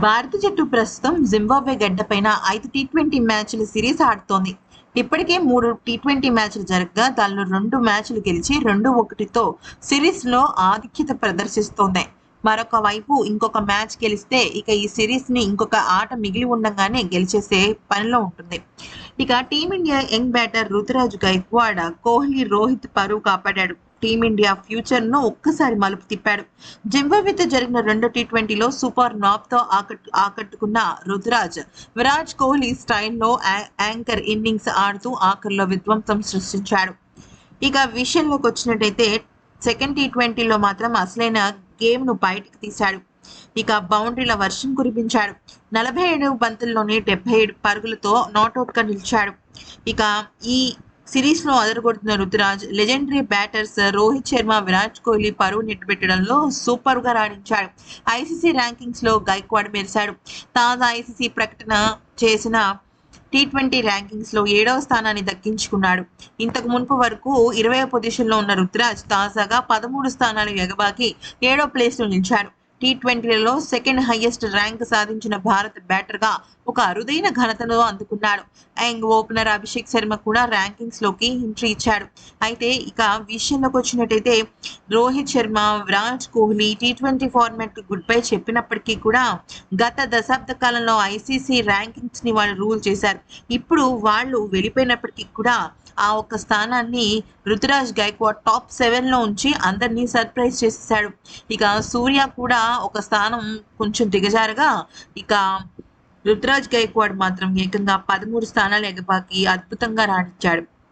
భారత జట్టు ప్రస్తుతం జింబాబ్వే గడ్డపైన ఐదు టీ ట్వంటీ మ్యాచ్ల సిరీస్ ఆడుతోంది. ఇప్పటికే మూడు టీ ట్వంటీ మ్యాచ్లు జరగగా దానిలో రెండు మ్యాచ్లు గెలిచి రెండు ఒకటితో సిరీస్లో ఆధిక్యత ప్రదర్శిస్తోంది. మరొక వైపు ఇంకొక మ్యాచ్ గెలిస్తే ఇక ఈ సిరీస్ని ఇంకొక ఆట మిగిలి ఉండగానే గెలిచేసే పనిలో ఉంటుంది. ఇక team India young batter Ruturaj Gaikwad Kohli Rohit పరువు కాపాడాడు. టీమిండియా ఫ్యూచర్ను ఒక్కసారి మలుపు తిప్పాడు. జింబాబ్వేతో జరిగిన రెండో టీ ట్వంటీలో సూపర్ నాప్తో ఆకట్టు ఆకట్టుకున్న రుతురాజ్ విరాట్ కోహ్లీ స్టైల్లో యాంకర్ ఇన్నింగ్స్ ఆడుతూ ఆఖరిలో విధ్వంసం సృష్టించాడు. ఇక విషయంలోకి వచ్చినట్టయితే సెకండ్ టీ ట్వంటీలో మాత్రం అసలైన గేమ్ను బయటకు తీశాడు. ఇక బౌండరీల వర్షం కురిపించాడు. నలభై ఏడు బంతుల్లోనే డెబ్బై ఏడు పరుగులతో నాట్అవుట్గా నిలిచాడు. ఇక ఈ సిరీస్లో అదరగొడుతున్న రుతురాజ్ లెజెండరీ బ్యాటర్స్ రోహిత్ శర్మ విరాట్ కోహ్లీ పరువు నెట్టుబెట్టడంలో సూపర్గా రాణించాడు. ఐసీసీ ర్యాంకింగ్స్లో గైక్వాడ్ మెరిశాడు. తాజా ఐసీసీ ప్రకటన చేసిన టీ ట్వంటీ ర్యాంకింగ్స్లో ఏడవ స్థానాన్ని దక్కించుకున్నాడు. ఇంతకు మునుపు వరకు ఇరవై పొజిషన్లో ఉన్న రుతురాజ్ తాజాగా పదమూడు స్థానాలు ఎగబాకి ఏడో ప్లేస్లో నిలిచాడు. టీ ట్వంటీలలో సెకండ్ హైయెస్ట్ ర్యాంక్ సాధించిన భారత్ బ్యాటర్గా ఒక అరుదైన ఘనతను అందుకున్నాడు. యంగ్ ఓపెనర్ అభిషేక్ శర్మ కూడా ర్యాంకింగ్స్లోకి ఎంట్రీ ఇచ్చాడు. అయితే ఇక విషయంలోకి వచ్చినట్టయితే Rohit Sharma Virat Kohli T twenty format goodbye చెప్పినప్పటికీ కూడా గత దశాబ్ద కాలంలో ఐసీసీ ర్యాంకింగ్స్ని వాళ్ళు రూల్ చేశారు. ఇప్పుడు వాళ్ళు వెళ్ళిపోయినప్పటికీ కూడా ఆ ఒక్క స్థానాన్ని రుతురాజ్ గైక్వాడ్ టాప్ సెవెన్లో ఉంచి అందరినీ సర్ప్రైజ్ చేసేసాడు ఇక సూర్య కూడా ఒక స్థానం కొంచెం దిగజారగా ఇక రుతురాజ్ గైక్వాడ్ మాత్రం ఏకంగా పదమూడు స్థానాలు ఎగబాకి అద్భుతంగా రాణించాడు.